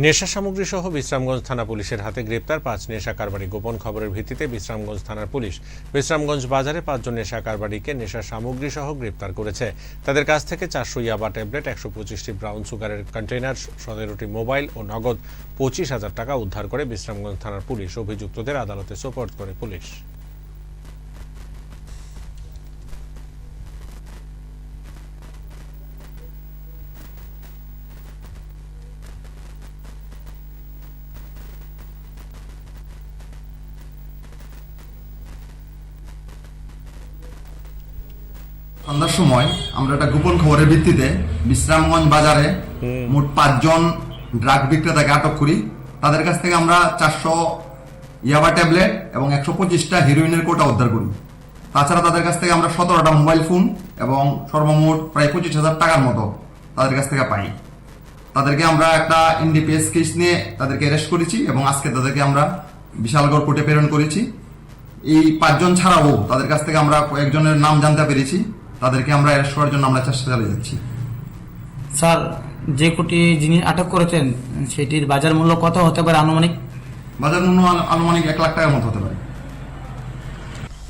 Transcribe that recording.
নেশা সামগ্রী সহ বিশ্রামগঞ্জ থানা পুলিশের হাতে গ্রেপ্তার পাঁচ নেশা কারবারি গোপন খবরের ভিত্তিতে বিশ্রামগঞ্জ থানার পুলিশ বিশ্রামগঞ্জ বাজারে পাঁচজন নেশা কারবারিকে নেশা সামগ্রী সহ গ্রেপ্তার করেছে। তাদের কাছ থেকে চারশো ইয়াবা ট্যাবলেট, একশো পঁচিশটি ব্রাউন সুগারের কন্টেইনার, সতেরোটি মোবাইল ও নগদ পঁচিশ হাজার টাকা উদ্ধার করে বিশ্রামগঞ্জ থানার পুলিশ অভিযুক্তদের আদালতে সোপর্দ করে পুলিশ। সন্ধ্যার সময় আমরা একটা গোপন খবরের ভিত্তিতে বিশ্রামগঞ্জ বাজারে মোট পাঁচজন ড্রাগ বিক্রেতাকে আটক করি। তাদের কাছ থেকে আমরা চারশো ইয়াবা ট্যাবলেট এবং একশো পঁচিশটা হিরোইনের কোটা উদ্ধার করি। তাছাড়া তাদের কাছ থেকে আমরা সতেরোটা মোবাইল ফোন এবং সর্বমোট প্রায় পঁচিশ হাজার টাকার মতো তাদের কাছ থেকে পাই। তাদেরকে আমরা একটা এনডিপিএস কেস নিয়ে তাদেরকে অ্যারেস্ট করেছি এবং আজকে তাদেরকে আমরা বিশালগড় কোর্টে প্রেরণ করেছি। এই পাঁচজন ছাড়াও তাদের কাছ থেকে আমরা কয়েকজনের নাম জানতে পেরেছি। তাদেরকে আমরা অ্যারেস্ট করার জন্য আমরা চেষ্টা চালিয়ে যাচ্ছি। স্যার যে কোটি জিনিস আটক করেছেন সেটির বাজার মূল্য কত হতে পারে আনুমানিক? বাজার মূল্য আনু- আনুমানিক এক লাখ টাকার মতো হতে পারে।